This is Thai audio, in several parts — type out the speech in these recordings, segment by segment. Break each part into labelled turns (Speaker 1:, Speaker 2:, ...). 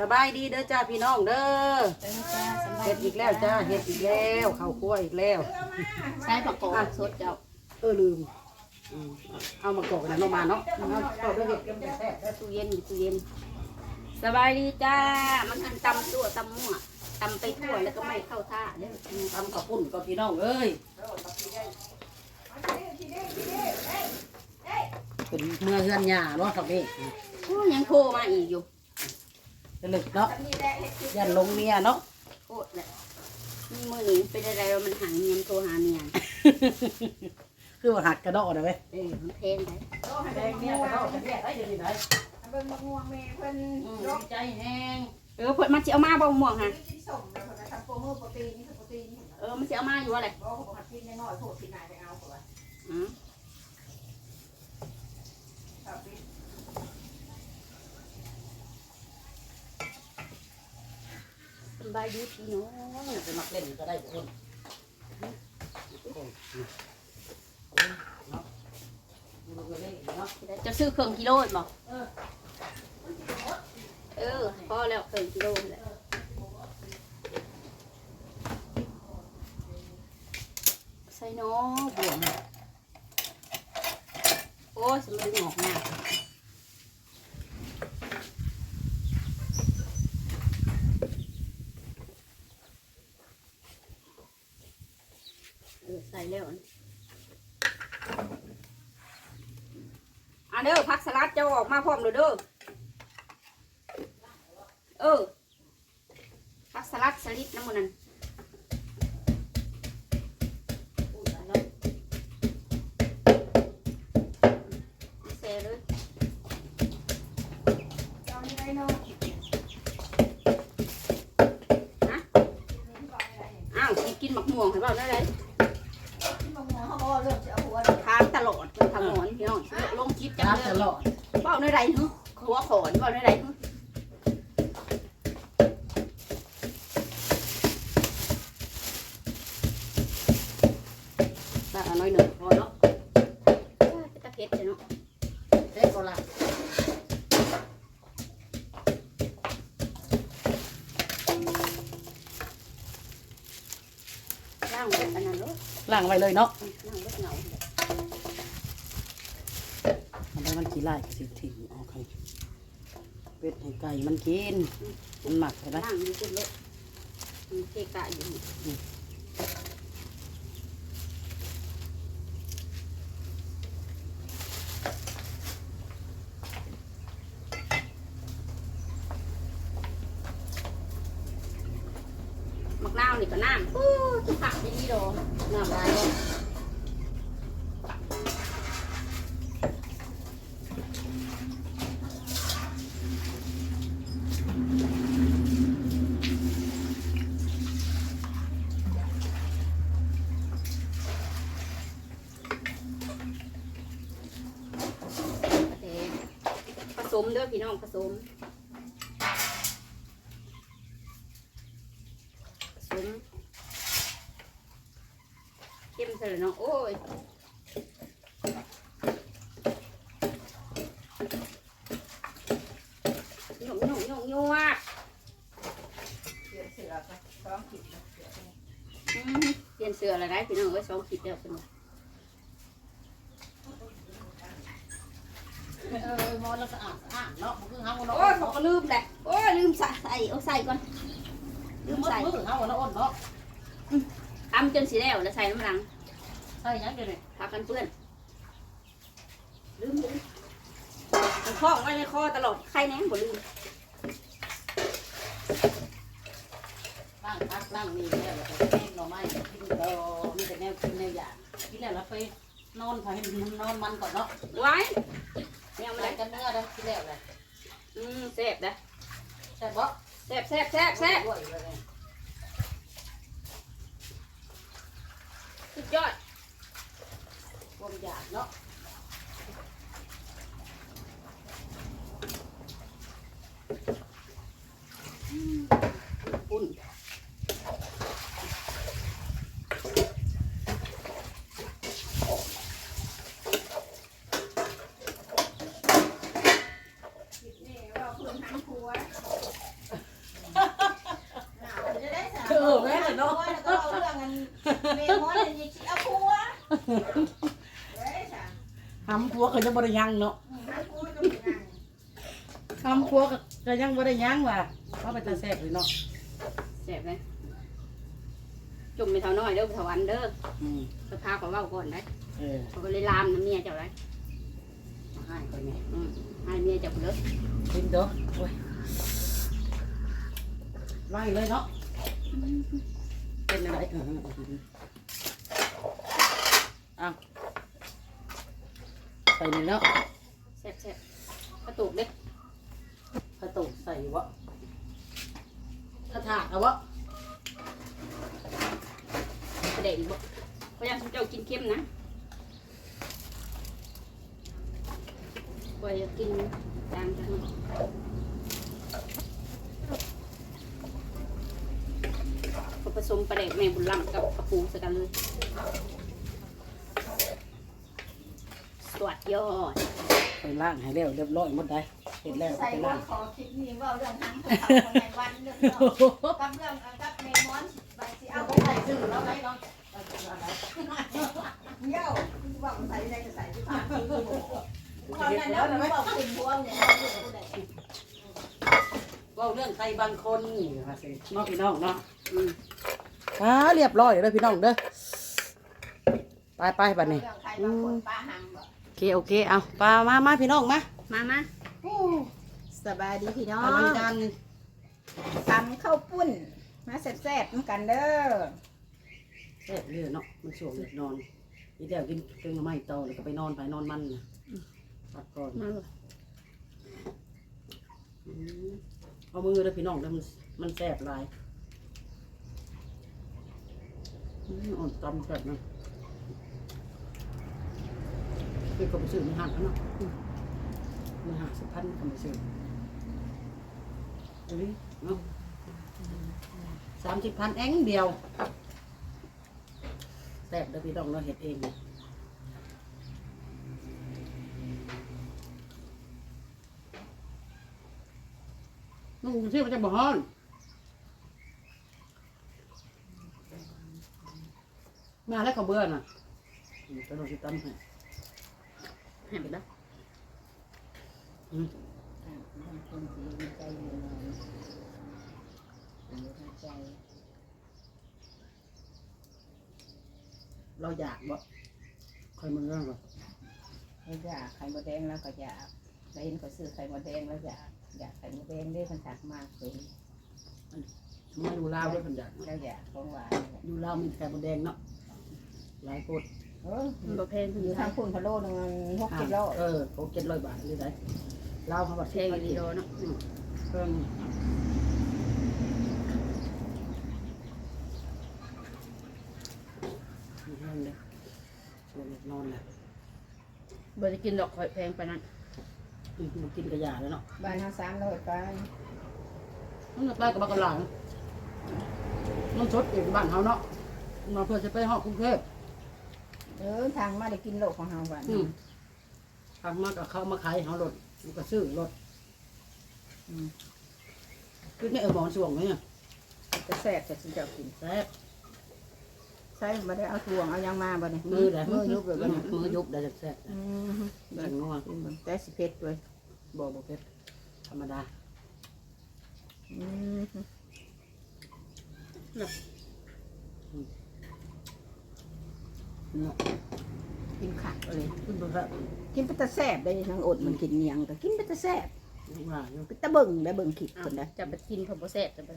Speaker 1: สบายดีเด้อจ้าพี่น้องเด้อ
Speaker 2: เออจ้าสบาย
Speaker 1: เฮ็ดอีกแล้วจ้าเฮ็ดอีกแล้วข้าวคั่วอีกแล้ว
Speaker 2: ใช้ผักกอกสดเจ้า
Speaker 1: เออลืมอืมเอามากรอกกันเนาะมาเนาะเอาเอาด้วยเห็ดกันแซ่บๆแล้ว
Speaker 2: ตู้เย็นอยู่ตู้เย็นสบายดีจ้า มันทันตำตัวตำมั่วตำไปทั่วแล้วก็ไม่เข้าท่าเด้อ
Speaker 1: ทำกับปุ่นกับพี่น้องเอ้ยเป็นเมื่อเฮือนหญ้าเนาะสักนี้
Speaker 2: โอ้ยังโทรมาอีกอยู่
Speaker 1: จะลึกเนาะยันลงเมียเนาะ
Speaker 2: โคตรเลยมีมือหนีเป็นอะไรวะมันหังเงียนโทรหาเมีย
Speaker 1: คือว่าหักกระดอกได้ไหม
Speaker 2: เออมันเพนไป
Speaker 1: แดงเมียกระดอกกันแยกได้ยังไง
Speaker 3: เบิ่งมะม่วงแม่เพิ่น
Speaker 1: อืม
Speaker 3: ยก
Speaker 1: ใจแห้ง
Speaker 2: เออเพิ่นมันสิเอามาบ่ม่วงฮะ
Speaker 3: กินสมแล้วเพิ่นก็ทำโปรโมทโปรตีนนี่คือโปรตีนนี่
Speaker 2: เออมันสิเอามาอยู่อะไร
Speaker 3: บ่เขาบอกว่ากินน้อยๆโทษที่นายไปเอาเขาว่า
Speaker 2: อืม
Speaker 3: ครับพี่
Speaker 2: สบายดีพี่น้อง
Speaker 1: จะมักเล่นก็ได้คน
Speaker 2: จะซื้อเครื่องกิโลบ่
Speaker 1: เออ
Speaker 2: เออพอแล้วเครื่องกิโลแหละใส่น้องบวมโอ้ยสมันดึงออกหน้าเออใส่แล้วอันเด้อพักสลัดจ้าออกมาพร้อมเลยเด้อเออพักสลัดสลิดน้ำมันนั่นเซเลย
Speaker 3: เอานี่ได้เนาะ
Speaker 2: กินหมักม่วงให้เปล่าได้ไร
Speaker 3: อ
Speaker 2: ดเปล่าได้ไรฮึหัวขอนเปล่าได้ไรฮึ
Speaker 1: ถ้าน้อยหนึ่งพอเนาะ
Speaker 2: เป็นตะเพ็ดเลยเนาะ
Speaker 1: เด็กก็ละ
Speaker 2: ล่างเบ็ดอันนั้นเนาะ
Speaker 1: ล้างไว้เลยเนาะ
Speaker 2: ล่างเบ็ดเหงา
Speaker 1: มั นได้มันขี้ไล่ก็สิถิ่งออกให้เป็ดให้ไก่มันกิน มันหมักใช่ไหม
Speaker 2: ล่างอยู่คุณเลยมีเกะกะอยู่นี่มักนาวนี่ก็น้ำอู้ทุกผักดีดอกน้ำลายบ่ ผส มเด้อพี่น้องผสมผสมเข้มเสร็จแล้วเนาะโอ้ยหยงหยงหยงหยวก
Speaker 3: เสือเสือไปซ้อมขิดเสือ
Speaker 2: อืมเปลี่ยนเสืออะไรได้พี่น้องเอ้ยสองขีดเดียวเป็นไง
Speaker 1: เออมอนแล้วสะอาด เนาะมันคือเฮาเนาะ
Speaker 2: โอ้ยเขาก็ลืมแหละโอ้ยลืมใส่ใส่เอาใส่ก่อนลื
Speaker 1: ลื
Speaker 2: ม
Speaker 1: ม
Speaker 2: ใส่
Speaker 1: ใส่มือเฮาเนาะอ้นเนาะ
Speaker 2: ทำจนสีแล้วแล้วใส่น้ำหลัง
Speaker 1: ใส่หยังเดี๋ยวนี้
Speaker 2: พากันเปื้อนลืมลืมมันคล้องไว้ในคอตลอดใครแน่บ่ลืม
Speaker 1: ล้างพักล้างนี่แล้วแล้วก็แห้งหน่อไม้กินก็มีแต่แนวกินแนวอย่างกินแล้วเราไปนอนพอให้มันนอนมันก่อนเนาะ
Speaker 2: ไว้ เนี่ย
Speaker 1: อะ
Speaker 2: มัน
Speaker 1: ไร
Speaker 2: ได้
Speaker 1: กันเนื้อเด้อกินแล้วเลย
Speaker 2: อืมแซ่บนะ
Speaker 1: ใช่บ่
Speaker 2: แซ่บแซ่บแซ่บแซ่บ
Speaker 1: ด้วยเลย
Speaker 2: สุดยอด
Speaker 1: ความอยากเนาะอุ่น
Speaker 3: ขิดนี่ว่าเพิ่นทำครัว เฮ้ยจ้ะ
Speaker 1: หำพัวก็ยังบ่ได้ยังเนาะ
Speaker 3: ให้พูดก็ไม่ยัง
Speaker 1: หำพัวก็ก็ยังบ่ได้ยังว่ะว่าไปตาแซ่บเลยเนาะ
Speaker 2: แซ่บเลยจุ่มไปเท่าน้อยเด้อเท่าวันเด้อ
Speaker 1: อืม
Speaker 2: สภาเขาเว้าก่อนได้
Speaker 1: เออ
Speaker 2: เขาก็เลยลามน้ำเมียเจ้าได้
Speaker 1: มาให้ก่อนนี่
Speaker 2: อืมให้เมียเจ้าเด้อ
Speaker 1: กินเด้อโอ้ยไล่เลยเนาะเป็นอะไรเออเอา ใส่นี่เนาะ
Speaker 2: แซ่บแซ่บกระตุกเด้
Speaker 1: กกระตุกใส่วะกระถากเอาวะ
Speaker 2: ประเด็นบ่เพราะยังเจ้ากินเค็มนะกว่าจะกินจางจังผสมประเด็กแม่บุญลำกับกระปูใส่กันเลย สวัสดยอด
Speaker 1: ไปล่างให้เรียบเรียบร้อยหมดได้เห็นแล้วก็
Speaker 3: ใส่
Speaker 1: ไป
Speaker 3: ว่า
Speaker 1: ล่าง
Speaker 3: ขอคลิปนี้ว่าเรื่องทั้งเขาคนในวันเรื่องเนาะกับเรื่องกับเมมอนใบสี
Speaker 1: เอา
Speaker 3: เอา
Speaker 1: ไป
Speaker 3: ไป
Speaker 1: ใส่
Speaker 3: ใส่
Speaker 1: ซื้
Speaker 3: ซื้
Speaker 1: อ
Speaker 3: อ
Speaker 1: แล้
Speaker 3: แล้วว
Speaker 1: ไหม
Speaker 3: ไง
Speaker 1: เนาะ
Speaker 3: เย้าบอกใส่ได้ก็ใส่ที่ผ่านที่เขานั่นแล้วไม่บอกคุณพวงเนี่ยเขาอยู่ผู้ใด
Speaker 1: ว่าเรื่องใครบางคนนี่ว่าสิเน้องพี่น้องเนาะ
Speaker 2: อืม
Speaker 1: อ่าเรียบร้อยเลยพี่น้องเด้อไปไปบัดนี้
Speaker 3: เรื่องใครบางคนป้าหังบอก
Speaker 1: โอ เคโอเคเอาปลามามาพี่น้องมา
Speaker 2: มามา
Speaker 3: สบายดีพี่น้อ
Speaker 1: อลัง
Speaker 3: ง
Speaker 1: การ
Speaker 3: ตำข้าวปุ้น มาแซ่บๆน้ำกันเด้อ
Speaker 1: แซ่บเลยเนาะมันสวงเด็กนอนอีเดียวกินเกลือไม่โตเลยก็ไปนอนไปนอนมันนะตัดก่อน
Speaker 2: มาเลย
Speaker 1: อืมเอามือเลยพี่น้องแล้วมันมันแซ่บหลายอืมอ่อนตำแบบนั้น คือก็ไปซื้อมันหันแล้วเนาะมันหาสิบพันก็ไปซื้อเอ้ยเนาะสามสิบพันเองเดียวแซ่บเด้อพี่น้องเราเห็ดเองนุ่งชื่อมันจะบ่ฮ้อนมาแล้วก็เบื่อน่ะอืมไปลองสิตำให้
Speaker 2: เด้อ
Speaker 1: อืม
Speaker 3: บางคนสีใจอยู่หน่อยใจ
Speaker 1: เราอยากบ่คอยมึงเรื่องบ่
Speaker 3: เขาอยากไข่มดแดงแล้วก็อยากได้เห็นเขาซื้อไข่มดแดงแล้วอยากอยากไข่มดแดงได้มันถักมากเลย
Speaker 1: มาดูลาวด้วยคนอยาก
Speaker 3: แล้วอยากของหวาน
Speaker 1: ดูลาวมีไข่มดแดงเนาะหลายคน
Speaker 3: เออ
Speaker 2: มันบ่แพง
Speaker 3: อยู่ทางคุณพะโล้นึงหกกิโล
Speaker 1: เออเขาเจ็ดร้อยบาทเลยได้ลาวเขาบัด
Speaker 2: แพงอีหลีโดเนาะอืม
Speaker 1: เครื่องมีแห้งเลยชวนนอนแหละ
Speaker 2: บ่ได้กินดอกข่อยแพงปานนั้น
Speaker 1: อืมมันกินกระยาแล้วเนาะ
Speaker 3: บ้านห้าสามร้อยไป
Speaker 1: มันจะไปกับบักกะหลังมันสดเองบ้านเขาเนาะมาเพื่อจะไปหอกกรุงเทพ
Speaker 3: เออทางมาได้กินโลกของเฮาบ้าน
Speaker 1: อืม ทางมากับเขามาขายให้เขารถมันก็ซื้อรถ
Speaker 3: อืม
Speaker 1: คือไม่เออหมอนสวงไหมเนี่ย
Speaker 3: จะแซ่บจะสิเจ้ากิน
Speaker 1: แซ่บ
Speaker 3: ใช่มาได้เอาทวงเอายังมาบ่เนี่ย
Speaker 1: มือแหละ
Speaker 3: มือยุบเลยบ่เนี่ย
Speaker 1: มือยุบได้จากแซ่บ
Speaker 3: อืม
Speaker 1: แบ่งนัว
Speaker 3: กินเบิ่งแต่สิเผ็ดเลย
Speaker 1: บ่บ่เผ็ดธรรมดา
Speaker 3: อืม
Speaker 1: เนาะ
Speaker 3: กินขักเลย
Speaker 1: ขึ้นบ่ครับ
Speaker 3: กินเป็นตาแซ่บได้ทั้งอดมันกินเนียงก็กินเป็นตาแซ่บ
Speaker 1: ว่าอยู่
Speaker 3: เป็นตาเบิ่งได้เบิ่งขิด
Speaker 2: อ้าว
Speaker 3: คนได้
Speaker 2: จะไปกินเพราะบ่แซ่บจะไป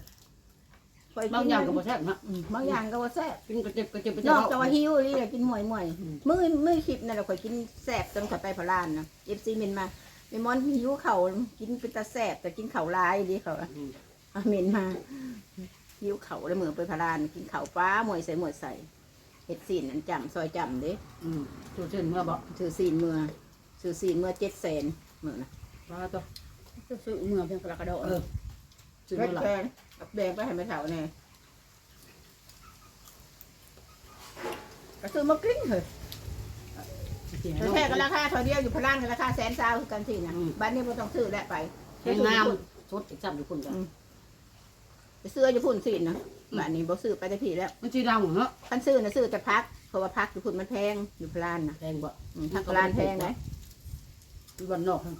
Speaker 3: คอย
Speaker 1: บาง
Speaker 3: กิน
Speaker 1: อย่างก็บ่แซ่บนะ
Speaker 3: อืมบางอย่างก็ว่าแซ่บ
Speaker 1: กินกระเจ็บกระเจ็บไป
Speaker 3: นอกจากว่าหิวนี่แหละกินหมวยหมวย
Speaker 1: อืม
Speaker 3: มื้อมื้อคลิปนั่นแหละข่อยกินแซ่บจนข่อยไปพะลานนะ FC เมนมาเมมอนหิวเข่าวกินเป็นตาแซ่บแต่กินข้าวลายดีเขาอะ
Speaker 1: อืม
Speaker 3: อะเมนมาหิวเข่าวแล้วมือไปพะลานกินข้าวปลาหมวยใส่หมวยใส่ เห็ดซีนอันจำซอยจำเด้
Speaker 1: อืมชูเช่นเมื่อบ่
Speaker 3: ซื้อซีนเมื่อซื้อซีนเมื่อเจ็ดแสนเมื่อนะ
Speaker 1: ว่าตัว
Speaker 2: ซื้อเมืองเพียงกระกระโดด
Speaker 1: เออซื้อ
Speaker 3: เจ็
Speaker 1: เมื่
Speaker 3: ด
Speaker 1: อไหร่
Speaker 3: แสนกับแดงไปให้ไปเถาแน่ก็ซื้อมากินเหรอ
Speaker 1: สิ
Speaker 3: แต่แค่กันราคาเท่าเดียวอยู่พะลานกันราคาแสนซาวคือกันสินะบ้านนี้ไม่ต้องซื้อแล้วไป
Speaker 1: แห้งน้ำสดอีกซ้ำอยู่คุณกัน
Speaker 3: ไปซื้ออยู่พุ่นสินะ บ้านนี้บ่ซื้อไปได้พี่แล้ว
Speaker 1: มันสีดำเหรอ
Speaker 3: คันซื้อนะซื้อแต่พัก เพราะว่าพักอยู่พุ่นมันแพงอยู่พลานนะ
Speaker 1: แพงบ่
Speaker 3: อืมพักพลานแพงนะ
Speaker 1: อยู่บ้านนอกครับ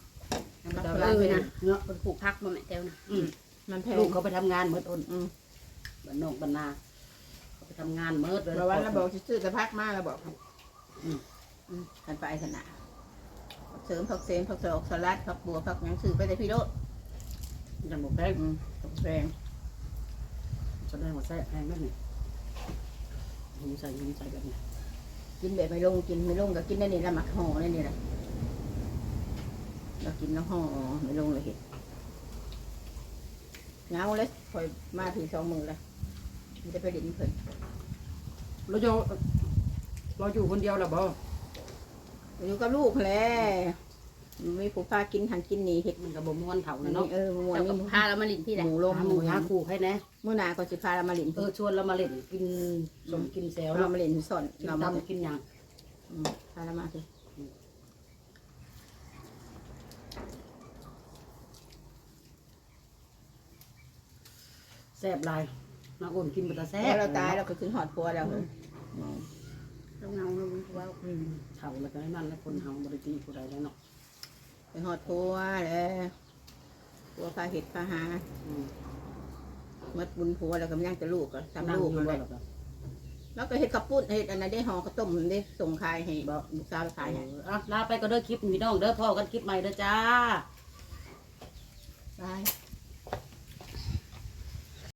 Speaker 3: พัก
Speaker 1: เอ
Speaker 3: พลาน
Speaker 1: อ
Speaker 3: แพง
Speaker 1: นะเนาะ
Speaker 2: คนปลูกพักบ่แม่แต้วนะ
Speaker 1: อืม
Speaker 3: มันแพง
Speaker 1: ลูกเขาไปทำงานเมื่อต้น
Speaker 3: อืม
Speaker 1: บ้านนอกบ้านนาเขาไปทำงานเมื่อเลย
Speaker 3: เราว่าเราบอกสิซื้อแต่พักมาเราบอก
Speaker 1: อืม
Speaker 3: อืมกันไปขนาดเสริมผักเสริมผักสลอกสลัดผักบัวผักหยังซื้อไปแต่พี่โลด
Speaker 1: ยังบอกแพง
Speaker 3: อืมผักแพง
Speaker 1: แสดงว่าแซ่บแพงนั่นนี่หิมใส่หิมใส่แบบนี้
Speaker 3: กินแบบไม่ลงกินไม่ลงก็กินได้นี่ละหมักห่อได้นี่แหละเรากินแล้วห่อไม่ลงเลยเห็ดเงาเลยคอยมาถึงสองมือเลยมันจะไปดินเพิ่น
Speaker 1: เราอยู่เราอยู่คนเดียวหรอบ่
Speaker 3: อยู่กับลูกแหละ มีผู้พากินหันกินหนีเห็ด
Speaker 1: มันกับบ่ม่วนเถ่า
Speaker 3: อั
Speaker 1: นะ
Speaker 3: น
Speaker 1: เนาะ
Speaker 3: นี้เออมวน
Speaker 2: เจ้าก็
Speaker 3: นี่
Speaker 2: พาเรามาลินที่ไหน
Speaker 3: หมูลม
Speaker 1: หา
Speaker 3: ห
Speaker 1: ห
Speaker 3: มู
Speaker 1: มูหาคู่ให้แน่
Speaker 3: เมื่อหนาก็สิพาเรามาหลิน
Speaker 1: เออชวนเรามาเล่นกินสมกินแซว
Speaker 3: เรา
Speaker 1: เนาะ
Speaker 3: มาหลินสอน
Speaker 1: กิน
Speaker 3: เรามา
Speaker 1: ตำกินหยัง
Speaker 3: อืมพาเรามาสิ
Speaker 1: แซ่บหลายน้าอ้นกินบ่ตาแซ่
Speaker 3: แล้
Speaker 1: บ
Speaker 3: วเราตายเราก็ขึ้นหอดพัวแล้วเลย
Speaker 2: เราเงาเราเว้า
Speaker 1: อืมเฒ่าแล้วก็ให้มันแล้วคนเฮาบ่ได้ตีผู้ใดแล้วเนาะ
Speaker 3: ไปหอดพัวแล้วพัวพาเห็ดพาหา
Speaker 1: อืม
Speaker 3: มัดบุญพัวแล้วก็ยังจะลูกก็
Speaker 1: นั่ง
Speaker 3: ทำลูก
Speaker 1: อยู่
Speaker 3: มัน
Speaker 1: บ่
Speaker 3: เลย
Speaker 1: ล่ะครับ
Speaker 3: แล้วก็เห็ดกระปุ้นเห็ดอันนั้นได้ห่อกระต้มได้ส่งขายให้ลูกสาวขายให้
Speaker 1: เอออะลาไปก็เด้อคลิปพี่น้องเด้อพ่อกันคลิปใหม่เด้อจ้า
Speaker 3: บาย